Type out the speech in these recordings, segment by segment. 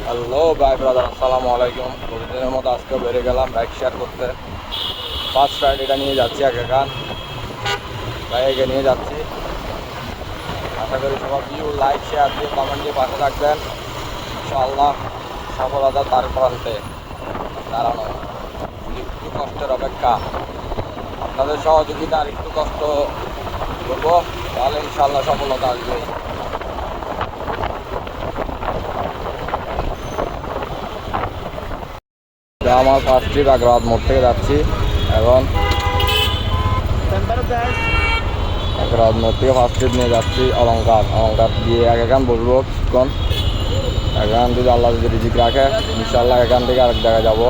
Hello ভাই brother আসসালামু আলাইকুম প্রতিদিনের মতো আজকে বেরিয়ে গেলাম বাইক শেয়ার করতে। ফার্স্ট রাইড এটা নিয়ে যাচ্ছি এক একান বাইকে নিয়ে যাচ্ছি। আশা করি সবার ভিউ লাইক শেয়ার দিয়ে কমেন্ট দিয়ে পাশে থাকবেন। ইনশাআল্লাহ সফলতা তার প্রান্তে দাঁড়ানো। একটু কষ্টের অপেক্ষা। আপনাদের সহযোগিতা আর একটু কষ্ট করব, তাহলে ইনশাআল্লাহ সফলতা আসবে। আমার ফার্স্ট ট্রিপ আগ্রাবাদ মোড় থেকে যাচ্ছি। এখন আগ্রাবাদ মোড় থেকে ফার্স্ট ট্রিপ নিয়ে যাচ্ছি অলঙ্কার অলঙ্কার দিয়ে এক এখান বসবো কিছুক্ষণ। এখান যদি আল্লাহ যদি রিজিক রাখে ইনশাল্লাহ এখান থেকে আরেক জায়গায় যাব।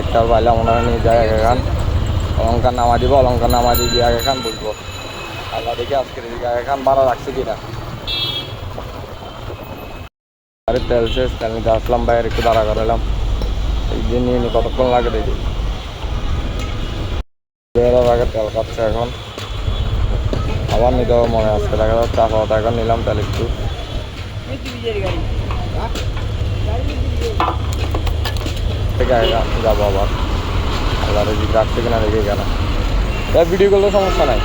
একটা মনে হয় নিয়ে যায় এক এখান অলঙ্কার নামা দিব অলঙ্কার নামা দিয়ে এক এখান বসবো। আল্লাহ দেখে আজকে রিজিক এক এখান ভাড়া রাখছে কিনা। আরে তেল শেষ নিতে আসলাম বাইরে একটু দাঁড়া করালাম। এই নিয়ে কতক্ষণ লাগে দেখি। বেরোর আগে তেল খাচ্ছে এখন। আবার নিতে হবে মনে আসছে দেখা যাচ্ছে আপাতত এখন নিলাম তেল একটু। যাব আবার। আল্লাহ রাখছে কিনা ভিডিও করলে সমস্যা নাই?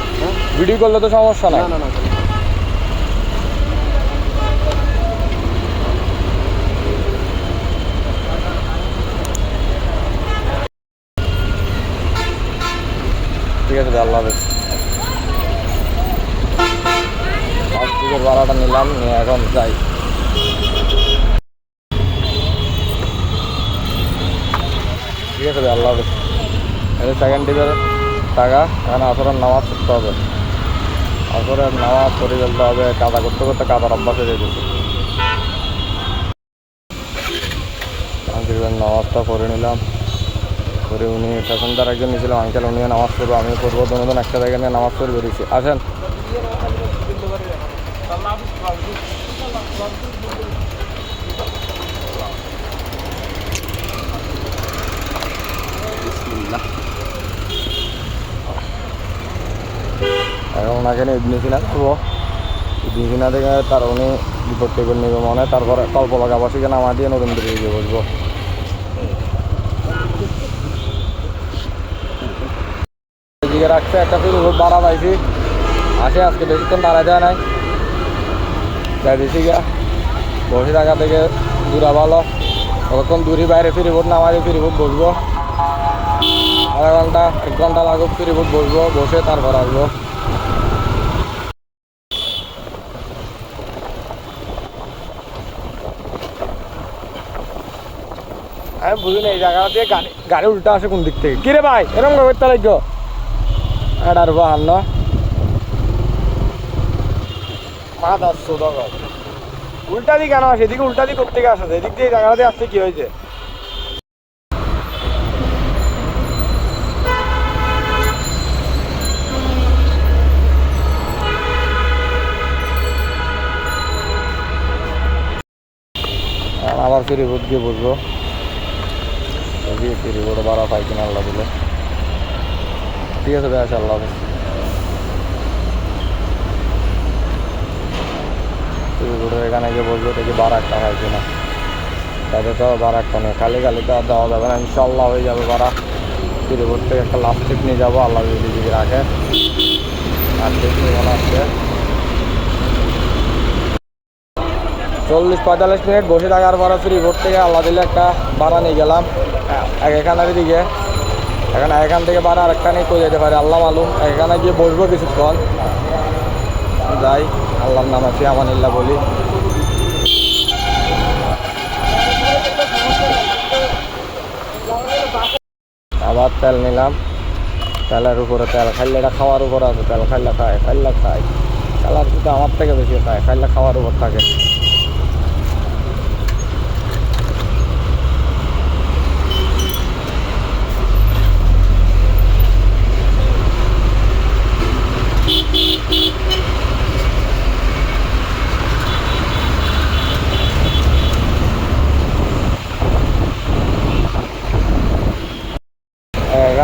ভিডিও করলে তো সমস্যা নাই? ঠিক আছে, আল্লাহ হাফেজ। প্লাস্টিকের ভাড়াটা নিলাম, নিয়ে এখন যাই। ঠিক আছে, আল্লাহ হাফেজ। সেকেন্ড টিপের টাকা, এখানে আসরের নামাজ পড়তে হবে। আসরের নামাজ পড়ে ফেলতে হবে, কাদা করতে করতে কাদার অভ্যাস হয়ে যেতেছে নামাজটা পড়ে নিলাম। করে উনি প্যাসেঞ্জার একজন নিয়েছিলাম আঙ্কেল উনিও নামাজ পড়ব আমি পড়ব, দুজন একটা জায়গায় নিয়ে নামাজ পড়ে বেরিয়েছি। আসেন। ওনাকে নিয়ে করব। ইবনে সিনা থেকে তার উনি বিপদ টেবিল নেবে মনে তারপরে কল্পলক আবাসিকে নামা দিয়ে নতুন গিয়ে বসবো। রাখছে, একটা ফির খুব বাড়া পাইছি। আসে, আজকে বেশিক্ষণ দাঁড়ায় দেয় নাই। গা বসে থাকা থেকে দূরা ভালো কতক্ষণ দূরে বাইরে ফিরিবোট নামারে ফিরিবোট বসবো। আধা ঘণ্টা, এক ঘণ্টা লাগুক ফিরিবোট বসবো, বসে তারপর আসব। আমি বুঝি এই জায়গাটা দিয়ে গাড়ি গাড়ি উল্টা আসে কোন দিক থেকে? কিরে ভাই এরকম করতে লাগো এটার বাহান্ন তখন উল্টা দিকে কেন আসে? এদিকে উল্টা দিক থেকে আসে। এদিক দিয়ে এই জায়গাটাতে আসছে, কি হয়েছে? আবার ফিরে গিয়ে বসবো। ফিরে বাড়া পাই কিনা আল্লাহ ঠিক আছে আচ্ছা আল্লাহ এখানে গিয়ে বসবো দেখি বার একটা কিনা তাদের তো বার একটা নেই খালি খালি তো আর দেওয়া যাবে না ইনশাল্লাহ হয়ে যাবে বোর্ড থেকে একটা লাস্ট ট্রিপ নিয়ে যাব আল্লাহ যদি রাখে দেখি মনে হচ্ছে চল্লিশ পঁয়তাল্লিশ মিনিট বসে থাকার পরে ফ্রি থেকে আল্লাহ দিলে একটা ভাড়া নিয়ে গেলাম এক এখানের দিকে এখন এখান থেকে ভাড়া আরেকটা নিয়ে যেতে পারে, আল্লাহ মালুম। এখানে গিয়ে বসবো কিছুক্ষণ। যাই, আল্লাহর নাম আছে আমানিল্লা বলি। আবার তেল নিলাম। তেলের উপরে তেল খাইলে এটা খাওয়ার উপর আছে, তেল খাইলে খায় খাইলে খায়। তেলার কিন্তু আমার থেকে বেশি খায়, খাইলে খাওয়ার উপর থাকে।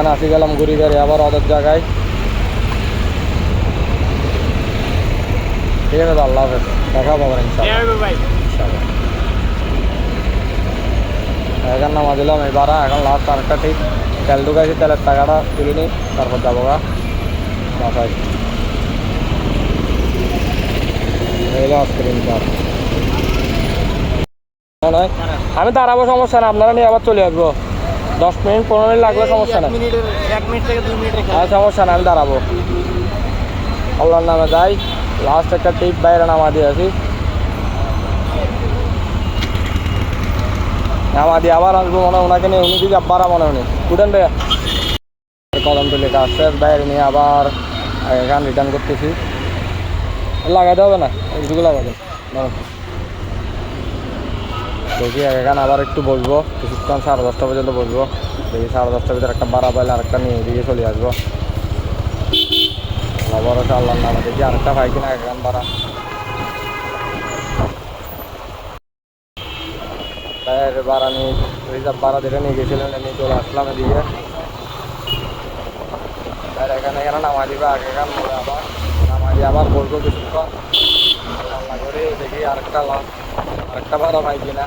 এখানে আসি গেলাম ঘুরি গাড়ি আবার ওদের জায়গায়। ঠিক আছে আল্লাহ হাফেজ। দেখা পাবেন এখান নামা দিলাম এবার এখন লাস্ট আরেকটা ঠিক। তেল ঢুকাইছি তেলের টাকাটা তুলে নিই তারপর যাব গা। বাসায়। এই আমি দাঁড়াবো সমস্যা না আপনারা নিয়ে আবার চলে আসব। দশ মিনিট পনেরো মিনিট লাগবে সমস্যা না মিনিটের এক মিনিট থেকে দুই মিনিটের আর সমস্যা না আমি দাঁড়াবো। আল্লাহর নামে যাই। লাস্ট একটা টিপ বাইরে নামা দিয়ে আসি। নামা দিয়ে আবার আসব মনে হয় ওনাকে নিয়ে উনি দিকে আবার মনে উনি উঠেন রে। কদম তুলে শেষ বাইরে নিয়ে আবার এখান রিটার্ন করতেছি। লাগাতে হবে না এইটুকু লাগাতে দেখি এখানে আবার একটু বসবো। কিছুক্ষণ সাড়ে দশটা পর্যন্ত বসবো। দেখি সাড়ে দশটার ভিতরে একটা বাড়া পাইলে আরেকটা নিয়ে এদিকে চলে আসব। আবার আল্লাহ নামে দেখি আরেকটা পাই কিনা এখান বাড়া। বাড়া নিয়ে বাড়া দিলে নিয়ে গেছিলেন নিয়ে চলে আসলাম এদিকে। এখানে আবার দিয়ে আবার বলব কিছুক্ষণ। দেখি আরেকটা লাস্ট আরেকটা ভাড়া পাই কিনা?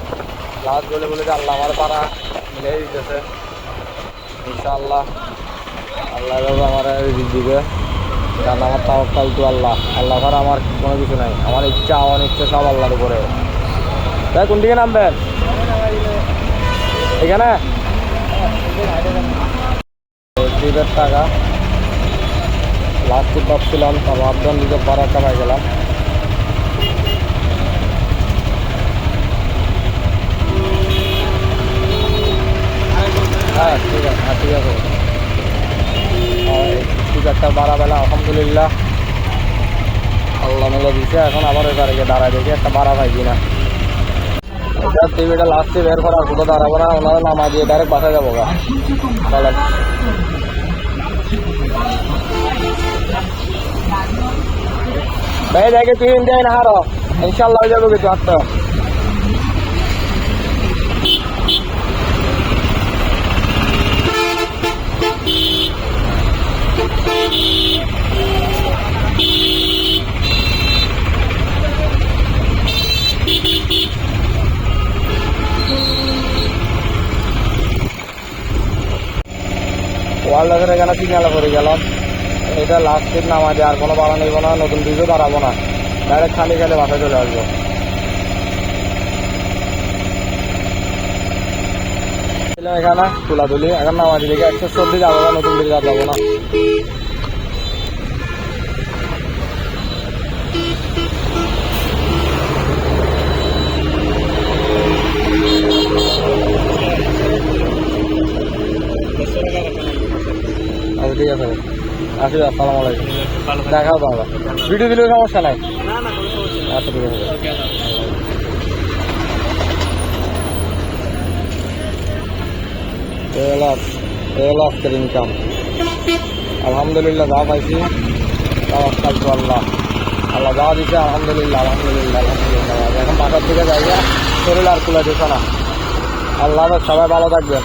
লাস্ট বলে বলে যে আল্লাহ আমার পাড়া মিলে দিতেছে। ইনশাআল্লাহ। আল্লাহ আমার রিজিক দিবে। কারণ আমার তাওয়াক্কাল তো আল্লাহ। আল্লাহ ছাড়া আমার কোনো কিছু নাই। আমার ইচ্ছা আমার ইচ্ছা সব আল্লাহর উপরে। তাই কোন দিকে নামবেন? এখানে? ট্রিপের টাকা। লাস্ট ভাবছিলাম আপডাউন দিকে বারো টাকা গেলাম হ্যাঁ ঠিক আছে হ্যাঁ ঠিক আছে টিকারটা বাড়াবেলা আলহামদুলিল্লাহ আল্লাহ মিলে দিছে, এখন আবার এবারে গিয়ে দাঁড়ায় দেখি, একটা বাড়া পাই কিনা। টিভিটা লাস্টে বের করার কোথাও দাঁড়াবো না, ওনারা নামা দিয়ে ডাইরেক্ট বাসায় যাব গা। চলেন ভাই, দেখে তুই ইন্ডিয়ায় না হারো ইনশাল্লাহ যাব কিছু হাঁটতে ওয়ার্ল্ডের এখানে সিগনালে পড়ে গেলাম। এটা লাস্ট সিট নামা আর কোনো বাড়া নেব না, নতুন ব্রিজও দাঁড়াবো না। ডাইরেক্ট খালি খালি বাসায় চলে আসব। এখানে তুলাতুলি, এখন নামা দিকে একশো চল্লিশ যাব না নতুন ব্রিজ আর যাব না। আচ্ছা ঠিক আছে আসসালামু আলাইকুম দেখাও বাবা ভিডিও দিলেও সমস্যা নাই। আচ্ছা ঠিক আছে। আজকের ইনকাম আলহামদুলিল্লাহ যা পাইছি আল্লাহ। আল্লাহ যা দিছে আলহামদুলিল্লাহ আলহামদুলিল্লাহ আলহামদুলিল্লাহ। এখন বাসার থেকে যাইয়া শরীর আর কুলা দিছে না। আল্লাহ সবাই ভালো থাকবেন।